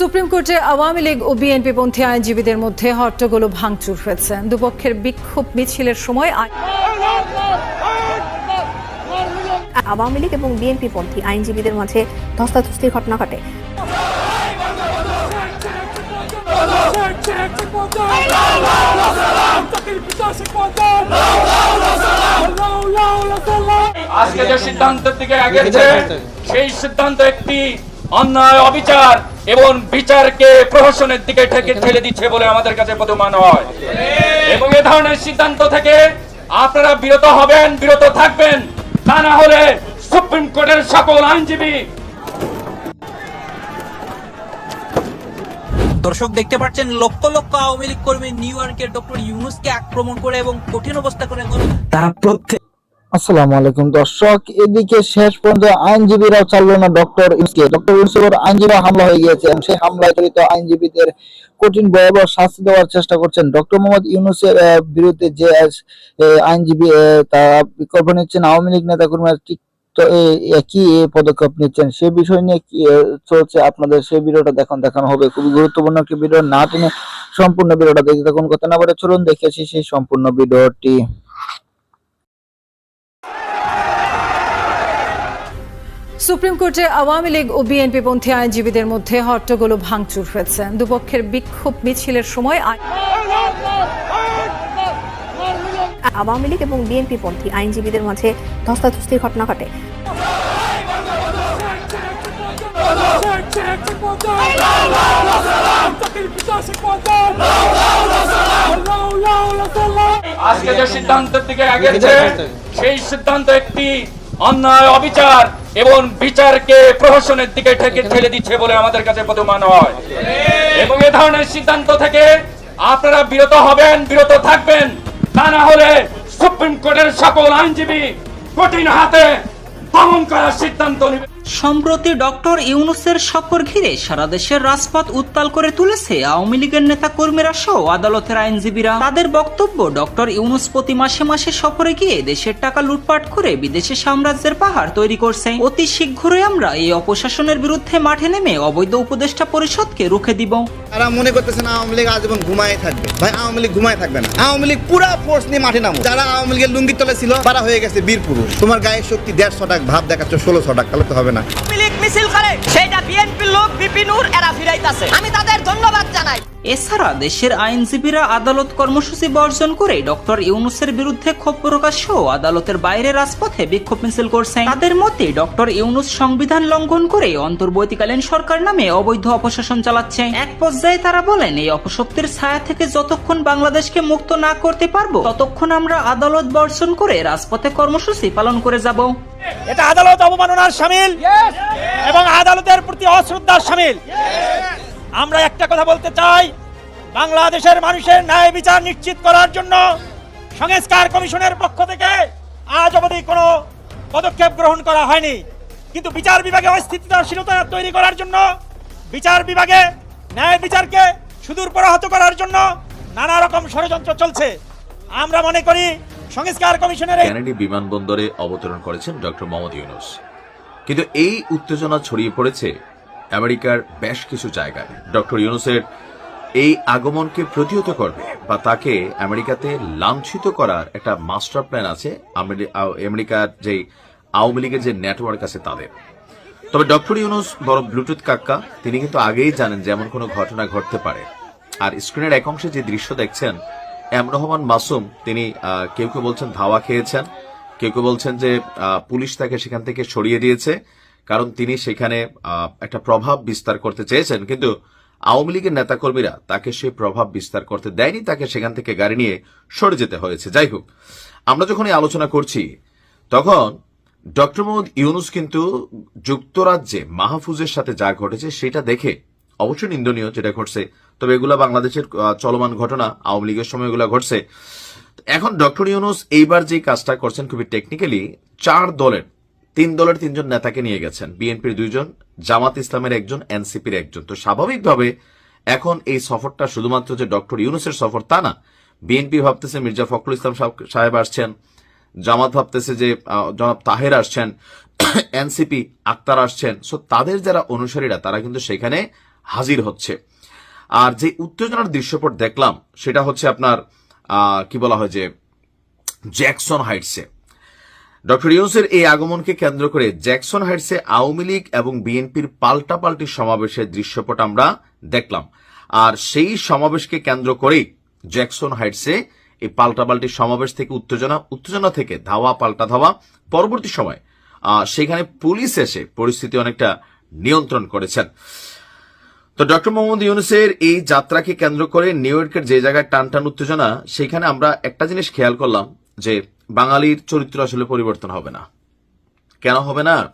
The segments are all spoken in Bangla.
সুপ্রিম কোর্টে আওয়ামী লীগ ও বিএনপি পন্থী আইনজীবীদের মধ্যে হট্টগোল ভাঙচুর হয়েছে। দুপক্ষের বিক্ষোভ মিছিলের সময় আওয়ামী লীগ এবং বিএনপি পন্থী আইনজীবীদের মাঝে ধস্তাধস্তির ঘটনা ঘটে। আজকে যে সিদ্ধান্তের দিকে আগেছে সেই সিদ্ধান্ত একটি অন্যায় অবিচার এবং বিচারকে প্রহসনের দিকে ঠেকে ঠেলে দিচ্ছে বলে আমাদের কাছে প্রতিমান হয়। এবং এ ধরনের সিদ্ধান্ত থেকে আপনারা বিরত হবেন বিরত থাকবেন। তা না হলে সুপ্রিম কোর্টের সকল আইনজীবী দর্শক দেখতে পাচ্ছেন লক্ষ লক্ষ আওয়ামী লীগ কর্মী নিউ ইয়র্কের ডক্টর ইউনুসকে আক্রমণ করে এবং কঠিন অবস্থা করে তারা প্রত্যেক আসসালামু আলাইকুম দর্শক, এদিকে শেষ পর্যন্ত আইনজীবীরাও চাললো না ডক্টর ইউনুসকে ডক্টর ইউনুসের আইনজীবী হামলা হয়ে গিয়েছে। সেই হামলায় জড়িত আইনজীবীদের কঠিন ভয়াবহ শাস্তি দেওয়ার চেষ্টা করছেন ডক্টর মোহাম্মদ ইউনুসের বিরুদ্ধে যে আইনজীবী তারা বিকল্প নিচ্ছেন, আওয়ামী লীগ নেতা কর্মীরা ঠিক তো কি পদক্ষেপ নিচ্ছেন। সে বিষয় নিয়ে কি চলছে আপনাদের সেই ভিডিওটা দেখান, দেখানো হবে। খুবই গুরুত্বপূর্ণ একটি ভিডিও, না টেনে সম্পূর্ণ ভিডিওটা দেখতে থাকুন। কথা না বলে চলুন দেখেছি সেই সম্পূর্ণ ভিডিওটি। সুপ্রিম কোর্টে আওয়ামী লীগ ও বিএনপি পন্থী আইনজীবীদের মধ্যে হট্টগোল ভাঙচুর হয়েছে। দুপক্ষের বিক্ষোভ মিছিলের সময় আওয়ামী লীগ এবং বিএনপি পন্থী আইনজীবীদের মাঝে ধস্তাধস্তির ঘটনা ঘটে। আজকে যে সিদ্ধান্তের দিকে আগেছে সেই সিদ্ধান্ত একটি অন্যায় অবিচার। এবং বিচারকে প্রহসনের দিকে ঠেকে ঠেলে দিচ্ছে বলে আমাদের কাছে প্রতিমান হয় এবং এ ধরনের সিদ্ধান্ত থেকে আপনারা বিরত হবেন, বিরত থাকবেন। তা না হলে সুপ্রিম কোর্টের সকল আইনজীবী কঠিন হাতে দমন করার সিদ্ধান্ত নেবে। সম্প্রতি ডক্টর ইউনুসের সফর ঘিরে সারা দেশের রাজপথ উত্তাল করে তুলেছে আওয়ামী লীগের নেতা কর্মীরা সহ আদালতের আইনজীবীরা। তাদের বক্তব্য, ডক্টর ইউনুস প্রতি মাসে মাসে সফরে গিয়ে দেশের টাকা লুটপাট করে বিদেশি সাম্রাজ্যের পাহাড় তৈরি করছে অতি শীঘ্রই আমরা এই অপশাসনের বিরুদ্ধে মাঠে নেমে অবৈধ উপদেষ্টা পরিষদকে রুখে দিব। তারা মনে করতেছেন আওয়ামী লীগ আজীবন ঘুমায় থাকবে। ভাই, আওয়ামী লীগ ঘুমায় থাকবে না। আওয়ামী লীগ পুরা ফোর্স নিয়ে মাঠে নামো যারা আওয়ামী লীগের লুঙ্গি তলে ছিল, তারা হয়ে গেছে বীর পুরুষ তোমার গায়ে শক্তি দেড়শো টাকা ভাব দেখাচ্ছ ষোলোশো টাকা তাহলে তো হবে না। মিলিক মিছিল করে সেইটা বিএনপির লোক বিপিনুর এরা ফিরাইতাছে। আমি তাদের ধন্যবাদ জানাই। এছাড়া দেশের আইনজীবীরা আদালত কর্মসূচি বর্জন করে ডক্টর ইউনুসের বিরুদ্ধে ক্ষোভ প্রকাশ সহ আদালতের বাইরে রাজপথে বিক্ষোভ মিছিল করছে তাদের মতে ডক্টর ইউনুস সংবিধান লঙ্ঘন করে অন্তর্বর্তীকালীন সরকার নামে অবৈধ অপশাসন চালাচ্ছে। এক পর্যায়ে তারা বলেন এই অপশক্তির ছায়া থেকে যতক্ষণ বাংলাদেশকে মুক্ত না করতে পারব ততক্ষণ আমরা আদালত বর্জন করে রাজপথে কর্মসূচি পালন করে যাব। এটা আদালত অবমাননার সামিল এবং আদালতের প্রতি অশ্রদ্ধার সামিল। আমরা একটা কথা বলতে চাই বাংলাদেশের মানুষের ন্যায় বিচার নিশ্চিত করার জন্য সংস্কার কমিশনের পক্ষ থেকে আজ অবধি কোনো পদক্ষেপ গ্রহণ করা হয়নি। কিন্তু বিচার বিভাগে অস্থিতিশীলতা তৈরি করার জন্য বিচার বিভাগে ন্যায় বিচারকে সুদূর পরাহত করার জন্য নানা রকম ষড়যন্ত্র চলছে। আমরা মনে করি সংস্কার কমিশনের কেনেডি বিমানবন্দরে অবতরণ করেছেন ডক্টর মোহাম্মদ ইউনুস। কিন্তু এই উত্তেজনা ছড়িয়ে পড়েছে আমেরিকার বেশ কিছু জায়গায়। ডক্টর ইউনুসের এই আগমনকে প্রতিহত করবে বা তাকে আমেরিকাতে লাঞ্ছিত করার একটা মাস্টার প্ল্যান আছে আমেরি- আমেরিকার যে আওয়ামী লীগের যে নেটওয়ার্ক আছে তাদের। তবে ডক্টর ইউনুস বড় ব্লুটুথ কাক্কা, তিনি কিন্তু আগেই জানেন যে এমন কোনো ঘটনা ঘটতে পারে। আর স্ক্রিনের এক অংশে যে দৃশ্য দেখছেন এম রহমান মাসুম, তিনি কেউ কেউ বলছেন ধাওয়া খেয়েছেন, কেউ কেউ বলছেন যে পুলিশ তাকে সেখান থেকে সরিয়ে দিয়েছে, কারণ তিনি সেখানে একটা প্রভাব বিস্তার করতে চেয়েছেন। কিন্তু আওয়ামী লীগের নেতাকর্মীরা তাকে সেই প্রভাব বিস্তার করতে দেয়নি, তাকে সেখান থেকে গাড়ি নিয়ে সরে যেতে হয়েছে। যাই হোক, আমরা যখন এই আলোচনা করছি, তখন ডক্টর মোহাম্মদ ইউনুস কিন্তু যুক্তরাজ্যে মাহফুজের সাথে যা ঘটেছে সেটা দেখে অবশ্যই নিন্দনীয় যেটা ঘটছে তবে এগুলা বাংলাদেশের চলমান ঘটনা, আওয়ামী লীগের সময় এগুলা ঘটছে। এখন ডক্টর ইউনুস এইবার যে কাজটা করছেন খুবই টেকনিক্যালি চার দলের, তিন দলের তিনজন নেতাকে নিয়ে গেছেন। বিএনপির দুইজন, জামাত ইসলামের একজন, এনসিপির একজন। তো স্বাভাবিকভাবে এখন এই সফরটা শুধুমাত্র যে ডক্টর ইউনুসের সফর তা না, বিএনপি ভাবতেছে মির্জা ফখরুল ইসলাম সাহেব- আসছেন, জামাত ভাবতেছে যে জনাব তাহের আসছেন, এনসিপি আক্তার আসছেন। সো তাদের যারা অনুসারীরা, তারা কিন্তু সেখানে হাজির হচ্ছে। আর যে উত্তেজনার দৃশ্যপট দেখলাম, সেটা হচ্ছে আপনার কি বলা হয় যে, জ্যাকসন হাইটসে। ডক্টর ইউনুসের এই আগমনকে কেন্দ্র করে জ্যাকসন হাইটসে আওয়ামী লীগ এবং বিএনপির পাল্টাপাল্টি সমাবেশের দৃশ্যপট আমরা দেখলাম। আর সেই সমাবেশকে কেন্দ্র করেই জ্যাকসন হাইটসে এই পাল্টাপাল্টি সমাবেশ থেকে উত্তেজনা উত্তেজনা থেকে ধাওয়া, পাল্টা ধাওয়া পরবর্তী সময় সেখানে পুলিশ এসে পরিস্থিতি অনেকটা নিয়ন্ত্রণ করেছেন। তো ডক্টর মোহাম্মদ ইউনুসের এই যাত্রাকে কেন্দ্র করে নিউ ইয়র্কের যে জায়গায় টান টান উত্তেজনা, সেখানে আমরা একটা জিনিস খেয়াল করলাম যে বাঙালির চরিত্র আসলে পরিবর্তন হবে না। কেন হবে না?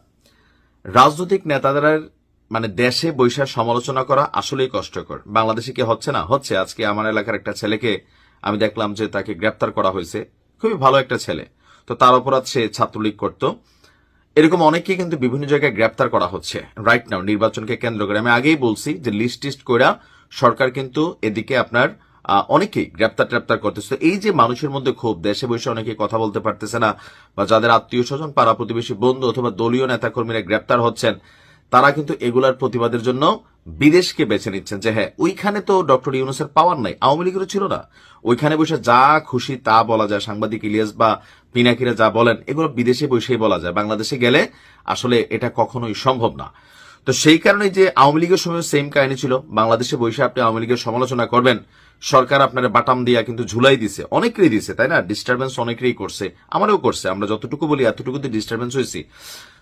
রাজনৈতিক নেতাদের মানে দেশে বৈশাখ সমালোচনা করা আসলেই কষ্টকর। বাংলাদেশে কি হচ্ছে না? হচ্ছে। আজকে আমার এলাকার একটা ছেলেকে আমি দেখলাম যে তাকে গ্রেপ্তার করা হয়েছে। খুবই ভালো একটা ছেলে। তো তার অপরাধ সে ছাত্রলীগ করতো। এরকম অনেককে কিন্তু বিভিন্ন জায়গায় গ্রেপ্তার করা হচ্ছে। রাইট নাও নির্বাচনকে কেন্দ্র করে আমি আগেই বলছি যে লিস্ট টিস্ট কইরা সরকার কিন্তু এদিকে আপনার আহ, অনেকেই গ্রেপ্তার ট্রেপ্তার করতেছে। এই যে মানুষের মধ্যে ক্ষোভ দেশে বসে অনেকে কথা বলতে পারতেছে না বা যাদের আত্মীয় স্বজন পাড়া প্রতিবেশী বন্ধু অথবা দলীয় নেতাকর্মীরা গ্রেপ্তার হচ্ছেন তারা কিন্তু এগুলার প্রতিবাদের জন্য বিদেশকে বেছে নিচ্ছেন যে হ্যাঁ ওইখানে তো ডক্টর ইউনুসের পাওয়ার নাই আওয়ামী লীগেরও ছিল না। ওইখানে বসে যা খুশি তা বলা যায় সাংবাদিক ইলিয়াস বা পিনাকিরা যা বলেন, এগুলো বিদেশে বসেই বলা যায়। বাংলাদেশে গেলে আসলে এটা কখনোই সম্ভব না। তো সেই কারণে যে আওয়ামী লীগের সময় সেম কাহিনী ছিল। বাংলাদেশে বসে আপনি আওয়ামী লীগের সমালোচনা করবেন। সরকার আপনার বাটাম দিয়া কিন্তু ঝুলাই দিছে। অনেকেরই দিছে, তাই না? ডিস্টারবেন্স অনেকেরই করছে, আমারও করছে। আমরা যতটুকু বলি, এতটুকুতে ডিস্টারবেন্স হয়েছি।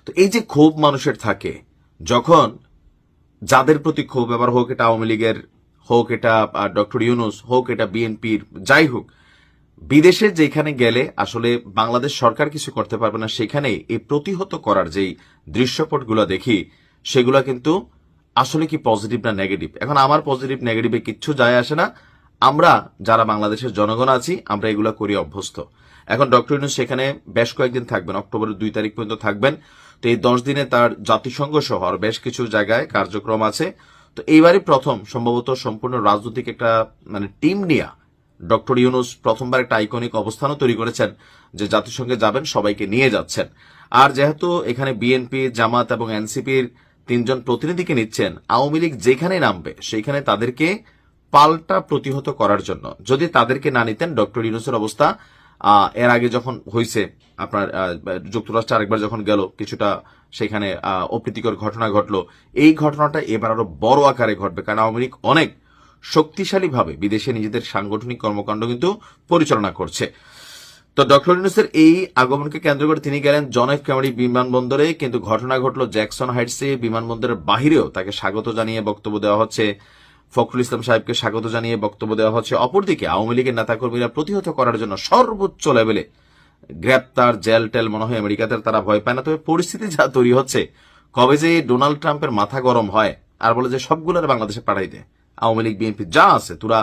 তো এই যে ক্ষোভ মানুষের থাকে, যখন যাদের প্রতি ক্ষোভ, এবার হোক এটা আওয়ামী লীগের, হোক এটা ডক্টর ইউনুস, হোক এটা বিএনপির যাই হোক বিদেশে যেখানে গেলে আসলে বাংলাদেশ সরকার কিছু করতে পারবে না, সেখানে এই প্রতিহত করার যেই দৃশ্যপটগুলো দেখি, সেগুলো কিন্তু আসলে কি পজিটিভ না নেগেটিভ এখন আমার পজিটিভ নেগেটিভে কিচ্ছু যায় আসে না। আমরা যারা বাংলাদেশের জনগণ আছি, আমরা এগুলো করি অভ্যস্ত। এখন ডক্টর ইউনুস সেখানে বেশ কয়েকদিন থাকবেন, অক্টোবরের দুই তারিখ পর্যন্ত থাকবেন। তো এই দশ দিনে তার জাতিসংঘ সহ বেশ কিছু জায়গায় কার্যক্রম আছে। তো এইবারই প্রথম, সম্ভবত সম্পূর্ণ রাজনৈতিক একটা মানে টিম নিয়ে ডক্টর ইউনুস প্রথমবার একটা আইকনিক অবস্থানও তৈরি করেছেন, যে জাতিসংঘে যাবেন, সবাইকে নিয়ে যাচ্ছেন। আর যেহেতু এখানে বিএনপি জামাত এবং এনসিপির তিনজন প্রতিনিধিকে নিচ্ছেন, আওয়ামী লীগ যেখানে নামবে সেখানে তাদেরকে পাল্টা প্রতিহত করার জন্য। যদি তাদেরকে না নিতেন, ডক্টর ইউনুসের অবস্থা এর আগে যখন হয়েছে আপনার যুক্তরাষ্ট্র আরেকবার যখন গেল, কিছুটা সেখানে অপ্রীতিকর ঘটনা ঘটলো, এই ঘটনাটা এবার আরও বড় আকারে ঘটবে, কারণ আওয়ামী লীগ অনেক শক্তিশালীভাবে বিদেশে নিজেদের সাংগঠনিক কর্মকাণ্ড কিন্তু পরিচালনা করছে। তো ডক্টর ইউনুসের এই আগমনকে কেন্দ্র করে তিনি গেলেন জন এফ কেমারি বিমানবন্দরে, কিন্তু ঘটনা ঘটল জ্যাকসন হাইটসে। বিমানবন্দরের বাহিরেও তাকে স্বাগত জানিয়ে বক্তব্য দেওয়া হচ্ছে। ফখরুল ইসলাম সাহেবকে স্বাগত জানিয়ে বক্তব্য দেওয়া হচ্ছে। অপরদিকে আওয়ামী লীগের নেতাকর্মীরা প্রতিহত করার জন্য সর্বোচ্চ লেভেলে গ্রেপ্তার জেল টেল মনে হয় আমেরিকাতে তারা ভয় পায় না। তবে পরিস্থিতি যা তৈরি হচ্ছে, কবে যে ডোনাল্ড ট্রাম্পের মাথা গরম হয়, আর বলে যে সবগুলোর বাংলাদেশে পাঠাই দে। আওয়ামী লীগ, বিএনপি যা আছে, তোরা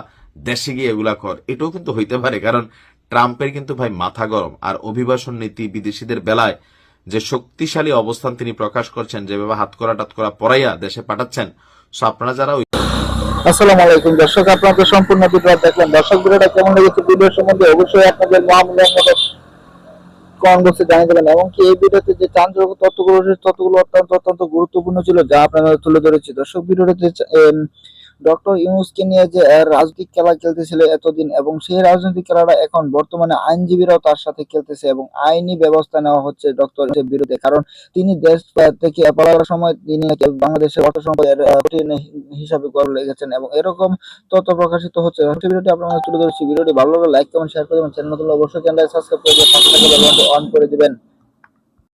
দেশে গিয়ে এগুলা কর। এটাও কিন্তু হইতে পারে, কারণ ট্রাম্পের কিন্তু ভাই মাথা গরম। আর অভিবাসন নীতি বিদেশিদের বেলায় যে শক্তিশালী অবস্থান তিনি প্রকাশ করছেন, যেভাবে হাত করা টাত করা পড়াইয়া দেশে পাঠাচ্ছেন, সো আপনারা যারা আসসালামু আলাইকুম, দর্শক সম্পূর্ণ আপনাদের ভিডিওতে ডক্টর ইউনুসকে নিয়ে যে রাজনৈতিক খেলা খেলতেছিল এতদিন এবং সেই রাজনৈতিক খেলাটা এখন বর্তমানে আইনজীবীরাও তার সাথে খেলতেছে এবং আইনি ব্যবস্থা নেওয়া হচ্ছে ডক্টর বিরুদ্ধে। কারণ তিনি দেশ থেকে পালাবার সময় তিনি বাংলাদেশের অর্থ সম্পদের হিসাবে গড়ে লেগেছেন এবং এরকম তথ্য প্রকাশিত হচ্ছে। ভিডিওটি আপনাদের তুলে ধরেছি। ভিডিওটি ভালো লাগলে লাইক, কমেন্ট শেয়ার করে দেবেন। চ্যানেল অবশ্যই চ্যানেল সাবস্ক্রাইব করে অন করে দিবেন।